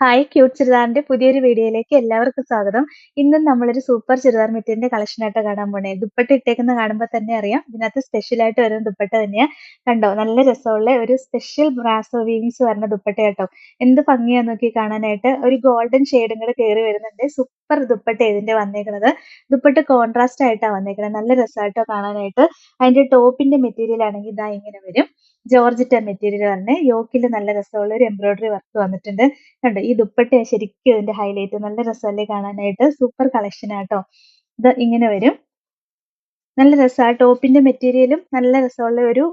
Hi cute ചുരിദാറിന്റെ പുതിയൊരു വീഡിയോയിലേക്ക് എല്ലാവർക്കും സ്വാഗതം. ഇന്നും നമ്മളൊരു സൂപ്പർ ചുരിദാർ മെറ്റീരിയലിന്റെ കളക്ഷൻ ആയിട്ട് കാണാൻ പോണേ. ദുപ്പട്ട ഇട്ടേക്കുന്ന കാണുമ്പോൾ തന്നെ അറിയാം. ഇതിനകത്ത് സ്പെഷ്യൽ ആയിട്ട് വരുന്ന ദുപ്പട്ട തന്നെയാ. കണ്ടോ? നല്ല രസമുള്ള ഒരു സ്പെഷ്യൽ ബ്രാസോ വീവിങ്സ് വരുന്ന ദുപ്പട്ട കേട്ടോ. എന്ത് ഭംഗിയാ നോക്കി കാണാനായിട്ട്. ഒരു ഗോൾഡൻ ഷെയ്ഡും കൂടെ കയറി വരുന്നുണ്ട്. സൂപ്പർ ദുപ്പട്ട ഇതിന്റെ വന്നേക്കുന്നത് ദുപ്പട്ട കോൺട്രാസ്റ്റ് ആയിട്ടാണ് വന്നേക്കുന്നത് നല്ല രസമായിട്ടോ കാണാനായിട്ട്. അതിന്റെ ടോപ്പിന്റെ മെറ്റീരിയൽ ആണെങ്കിൽ ഇതാ ഇങ്ങനെ വരും. ജോർജറ്റ മെറ്റീരിയൽ തന്നെ യോക്കിൽ നല്ല രസമുള്ള ഒരു എംബ്രോയിഡറി വർക്ക് വന്നിട്ടുണ്ട്. കണ്ടോ ഈ ദുപ്പട്ട ശരിക്കും ഇതിന്റെ ഹൈലൈറ്റ് നല്ല രസമല്ലേ കാണാനായിട്ട്. സൂപ്പർ കളക്ഷൻ ആട്ടോ. ഇത് ഇങ്ങനെ വരും. നല്ല രസമാണ് ടോപ്പിന്റെ മെറ്റീരിയലും നല്ല രസമുള്ള ഒരു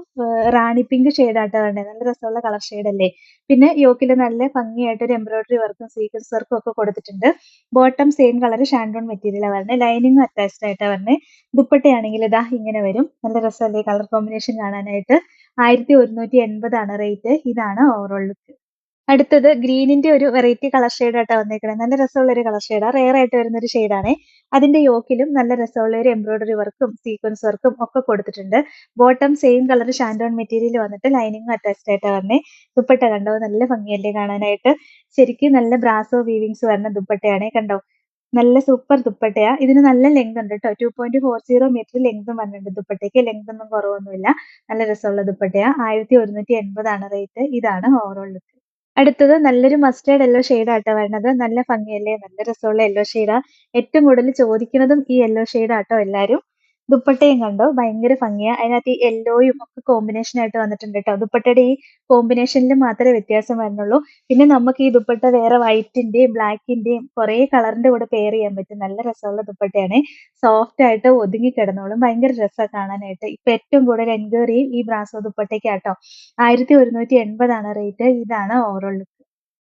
റാണി പിങ്ക് ഷെയ്ഡാട്ടോ വേണ്ടത് നല്ല രസമുള്ള കളർ ഷെയ്ഡ് അല്ലേ? പിന്നെ യോക്കിൽ നല്ല ഭംഗിയായിട്ട് ഒരു എംബ്രോയിഡറി വർക്കും സീക്വൻസ് വർക്കും ഒക്കെ കൊടുത്തിട്ടുണ്ട്. ബോട്ടം സെയിം കളർ ഷാൻഡോൺ മെറ്റീരിയലാണ് പറഞ്ഞത് ലൈനിങ് അറ്റാച്ച്ഡ് ആയിട്ടാണ് പറഞ്ഞത് ദുപ്പട്ടയാണെങ്കിൽ ഇതാ ഇങ്ങനെ വരും. നല്ല രസമല്ലേ കളർ കോമ്പിനേഷൻ കാണാനായിട്ട്. ആയിരത്തി ഒരുന്നൂറ്റി എൺപതാണ് റേറ്റ് ഇതാണ് ഓവറോൾ ലുക്ക് അടുത്തത് ഗ്രീനിന്റെ ഒരു വെറൈറ്റി കളർ ഷെയ്ഡ് ആയിട്ടാണ് വന്നേക്കുന്നത് നല്ല രസമുള്ള ഒരു കളർ ഷെയ്ഡാണ് റെയർ ആയിട്ട് വരുന്ന ഒരു ഷെയ്ഡാണ് അതിന്റെ യോക്കിലും നല്ല രസമുള്ള ഒരു എംബ്രോയിഡറി വർക്കും സീക്വൻസ് വർക്കും ഒക്കെ കൊടുത്തിട്ടുണ്ട്. ബോട്ടം സെയിം കളർ ഷാൻഡോൺ മെറ്റീരിയൽ വന്നിട്ട് ലൈനിങ് അറ്റാച്ച്ഡ് ആയിട്ടാണ് വന്നേ. ദുപ്പട്ട കണ്ടോ? നല്ല ഭംഗിയല്ലേ കാണാനായിട്ട്. ശരിക്കും നല്ല ബ്രാസോ വീവിങ്സ് വരുന്ന ദുപ്പട്ടയാണ് കണ്ടോ? നല്ല സൂപ്പർ ദുപ്പട്ടയാ. ഇതിന് നല്ല ലെങ്ത് ഉണ്ട് കേട്ടോ two point four zero metre ലെങ്തും വന്നിട്ടുണ്ട് ദുപ്പട്ടയ്ക്ക്. ലെങ്ത് ഒന്നും കുറവൊന്നുമില്ല. നല്ല രസമുള്ള ദുപ്പട്ടയാ. ആയിരത്തി ഒരുന്നൂറ്റി എൺപതാണ് റേറ്റ് ഇതാണ് ഓവറോൾ ലുക്ക് അടുത്തത് നല്ലൊരു മസ്റ്റേർഡ് യെല്ലോ ആട്ടോ വരണത്. നല്ല ഭംഗിയല്ലേ? നല്ല രസമുള്ള യെല്ലോ ഷെയ്ഡാ ഏറ്റവും കൂടുതൽ ചോദിക്കുന്നതും ഈ യെല്ലോ ആട്ടോ എല്ലാരും. ദുപ്പട്ടയും കണ്ടോ? ഭയങ്കര ഭംഗിയാ. അതിനകത്ത് ഈ യെല്ലോയും ഒക്കെ കോമ്പിനേഷൻ ആയിട്ട് വന്നിട്ടുണ്ട് കേട്ടോ ദുപ്പട്ടയുടെ ഈ കോമ്പിനേഷനിൽ മാത്രമേ വ്യത്യാസം വരുന്നുള്ളൂ പിന്നെ നമുക്ക് ഈ ദുപ്പട്ട വേറെ വൈറ്റിന്റെയും ബ്ലാക്കിന്റെയും കുറെ കളറിന്റെ കൂടെ പെയർ ചെയ്യാൻ പറ്റും. നല്ല രസമുള്ള ദുപ്പട്ടയാണ്. സോഫ്റ്റ് ആയിട്ട് ഒതുങ്ങി കിടന്നോളും. ഭയങ്കര രസമാണ് കാണാനായിട്ട്. ഇപ്പൊ ഏറ്റവും കൂടുതൽ എൻക്വയറി ഈ ബ്രാസോ ദുപ്പട്ടയ്ക്കാട്ടോ. ആയിരത്തി ഒരുന്നൂറ്റി എൺപതാണ് റേറ്റ് ഇതാണ് ഓവറോൾ ലുക്ക്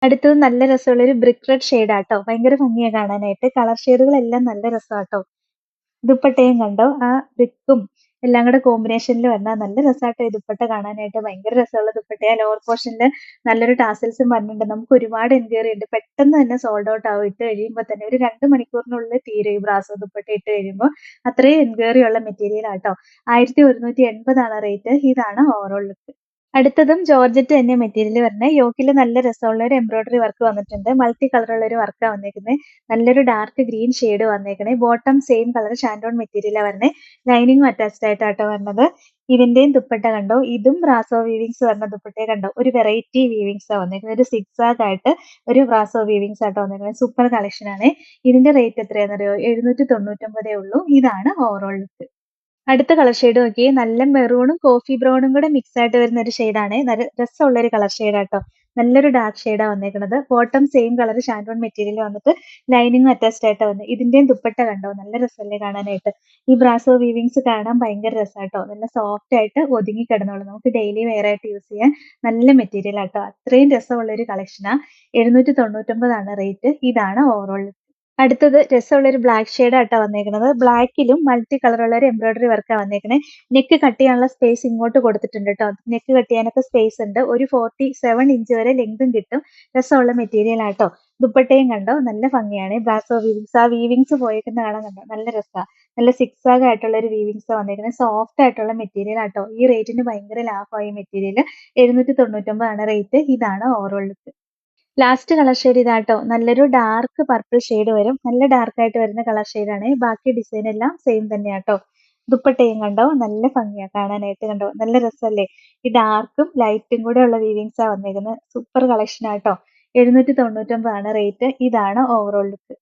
അടുത്തത് നല്ല രസമുള്ള ഒരു ബ്രിക്ക് റെഡ് ഷെയ്ഡ് ആട്ടോ. ഭയങ്കര ഭംഗിയാണ് കാണാനായിട്ട്. കളർ ഷെയ്ഡുകളെല്ലാം നല്ല രസമാട്ടോ ദുപ്പട്ടയും കണ്ടോ? ആ വിക്കും എല്ലാം കൂടെ കോമ്പിനേഷനിൽ വന്നാൽ നല്ല രസമായിട്ട് ഈ ദുപ്പട്ട കാണാനായിട്ട്. ഭയങ്കര രസമുള്ള ദുപ്പട്ടയാ. ലോവർ പോർഷനിൽ നല്ലൊരു ടാസൽസും പറഞ്ഞിട്ടുണ്ട്. നമുക്ക് ഒരുപാട് എൻക്വയറി ഉണ്ട്. പെട്ടെന്ന് തന്നെ സോൾഡ് ഔട്ട് ആവും ഇട്ട് കഴിയുമ്പോൾ തന്നെ. ഒരു രണ്ട് മണിക്കൂറിനുള്ളിൽ തീരെ ഈ ബ്രാസോ ദുപ്പട്ട ഇട്ട് കഴിയുമ്പോൾ അത്രയും എൻക്വയറി ഉള്ള മെറ്റീരിയൽ ആട്ടോ. ആയിരത്തി ഒരുന്നൂറ്റി എൺപതാണ് റേറ്റ് ഇതാണ് ഓവറോൾ ലുക്ക് അടുത്തതും ജോർജറ്റ് തന്നെ മെറ്റീരിയൽ വരുന്നത് യോക്കിൽ നല്ല രസമുള്ള ഒരു എംബ്രോയിഡറി വർക്ക് വന്നിട്ടുണ്ട്. മൾട്ടി കളറുള്ള ഒരു വർക്കാണ് വന്നേക്കുന്നത് നല്ലൊരു ഡാർക്ക് ഗ്രീൻ ഷെയ്ഡ് വന്നേക്കണേ ബോട്ടം സെയിം കളർ ഷാൻഡോൺ മെറ്റീരിയലാണ് വരുന്നത് ലൈനിങ്ങും അറ്റാച്ച്ഡ് ആയിട്ടാട്ടോ വരുന്നത്. ഇതിന്റെയും ദുപ്പട്ട കണ്ടോ? ഇതും റാസോ വീവിങ്സ് വരുന്ന ദുപ്പട്ടയെ കണ്ടോ? ഒരു വെറൈറ്റി വീവിങ്സ് ആണ് വന്നേക്കുന്നത് ഒരു സിക്സ് ആയിട്ട് ഒരു റാസോ വീവിങ്സ് ആയിട്ട് വന്നേക്കുന്നത് സൂപ്പർ കളക്ഷൻ ആണ്. ഇതിന്റെ റേറ്റ് എത്രയാണെന്നറിയോ എഴുന്നൂറ്റി തൊണ്ണൂറ്റൊമ്പതേ ഉള്ളൂ. ഇതാണ് ഓവറോൾ ലുക്ക് അടുത്ത കളർ ഷെയ്ഡ് നോക്കിയേ. നല്ല മെറൂണും കോഫി ബ്രൗണും കൂടെ മിക്സ് ആയിട്ട് വരുന്ന ഒരു ഷെയ്ഡാണ് നല്ല രസമുള്ള ഒരു കളർ ഷെയ്ഡ് ആട്ടോ. നല്ലൊരു ഡാർക്ക് ഷെയ്ഡാണ് വന്നേക്കുന്നത് bottom same colour shantoon material വന്നിട്ട് ലൈനിങ് അറ്റാച്ച്ഡ് ആയിട്ട് വന്നത് ഇതിന്റെയും ദുപ്പട്ട കണ്ടോ? നല്ല രസമല്ലേ കാണാനായിട്ട്. ഈ ബ്രാസോ വീവിങ്സ് കാണാൻ ഭയങ്കര രസമാട്ടോ നല്ല സോഫ്റ്റ് ആയിട്ട് ഒതുങ്ങി കിടന്നോളൂ. നമുക്ക് ഡെയിലി വെയർ ആയിട്ട് യൂസ് ചെയ്യാൻ നല്ല മെറ്റീരിയൽ ആട്ടോ. അത്രയും രസമുള്ള ഒരു കളക്ഷനാ എഴുന്നൂറ്റി തൊണ്ണൂറ്റൊമ്പതാണ് റേറ്റ് ഇതാണ് ഓവറോൾ അടുത്തത് രസമുള്ള ഒരു ബ്ലാക്ക് ഷെയ്ഡ് ആട്ടോ വന്നേക്കുന്നത് ബ്ലാക്കിലും മൾട്ടി കളറുള്ള ഒരു എംബ്രോയിഡറി വർക്കാ വന്നേക്കുന്നത് നെക്ക് കട്ട് ചെയ്യാനുള്ള സ്പേസ് ഇങ്ങോട്ട് കൊടുത്തിട്ടുണ്ട് കേട്ടോ നെക്ക് കട്ട് ചെയ്യാനൊക്കെ സ്പേസ് ഉണ്ട്. ഒരു ഫോർട്ടി സെവൻ ഇഞ്ച് വരെ ലെങ്തും കിട്ടും. രസമുള്ള മെറ്റീരിയൽ ആട്ടോ. ദുപ്പട്ടയും കണ്ടോ? നല്ല ഭംഗിയാണ്. ബ്ലാസോ വീവിങ്സ് ആ വീവിങ്സ് പോയേക്കുന്ന കാണാൻ കണ്ടോ? നല്ല രസമാണ് നല്ല സിക്സ് ആഗ് ആയിട്ടുള്ള ഒരു വീവിങ്സ് വന്നേക്കുന്നത് സോഫ്റ്റ് ആയിട്ടുള്ള മെറ്റീരിയൽ ആട്ടോ. ഈ റേറ്റിന് ഭയങ്കര ലാഭമായി മെറ്റീരിയൽ എഴുന്നൂറ്റി തൊണ്ണൂറ്റൊമ്പതാണ് റേറ്റ് ഇതാണ് overall look last colour shade ഇതാട്ടോ. നല്ലൊരു ഡാർക്ക് പർപ്പിൾ ഷെയ്ഡ് വരും. നല്ല ഡാർക്ക് ആയിട്ട് വരുന്ന കളർ ആണ്. ബാക്കി ഡിസൈൻ എല്ലാം സെയിം തന്നെയാട്ടോ. ദുപ്പട്ടയും കണ്ടോ? നല്ല ഭംഗിയാ കാണാനായിട്ട് കണ്ടോ? നല്ല രസമല്ലേ ഈ ഡാർക്കും ലൈറ്റും കൂടെ ഉള്ള വീവിങ്സാ വന്നേക്കുന്നത് സൂപ്പർ കളക്ഷൻ ആട്ടോ. എഴുന്നൂറ്റി തൊണ്ണൂറ്റൊമ്പതാണ് റേറ്റ് ഇതാണ് ഓവറോൾ ലുക്ക്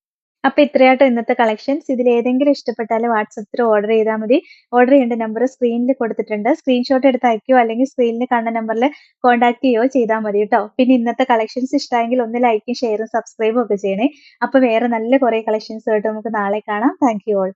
അപ്പൊ ഇത്രയാട്ടോ ഇന്നത്തെ കളക്ഷൻസ് ഇതിൽ ഏതെങ്കിലും ഇഷ്ടപ്പെട്ടാൽ വാട്സപ്പിൽ ഓർഡർ ചെയ്താൽ മതി. ഓർഡർ ചെയ്യേണ്ട നമ്പർ സ്ക്രീനിൽ കൊടുത്തിട്ടുണ്ട്. സ്ക്രീൻഷോട്ട് എടുത്ത് അയക്കുകയോ അല്ലെങ്കിൽ സ്ക്രീനിൽ കണ്ട നമ്പറിൽ കോൺടാക്ട് ചെയ്യുകയോ ചെയ്താൽ മതി കേട്ടോ പിന്നെ ഇന്നത്തെ കളക്ഷൻസ് ഇഷ്ടമെങ്കിൽ ഒന്ന് ലൈക്കും ഷെയറും സബ്സ്ക്രൈബും ഒക്കെ ചെയ്യണേ. അപ്പൊ വേറെ നല്ല കുറെ കളക്ഷൻസ് ആയിട്ട് നമുക്ക് നാളെ കാണാം. Thank you all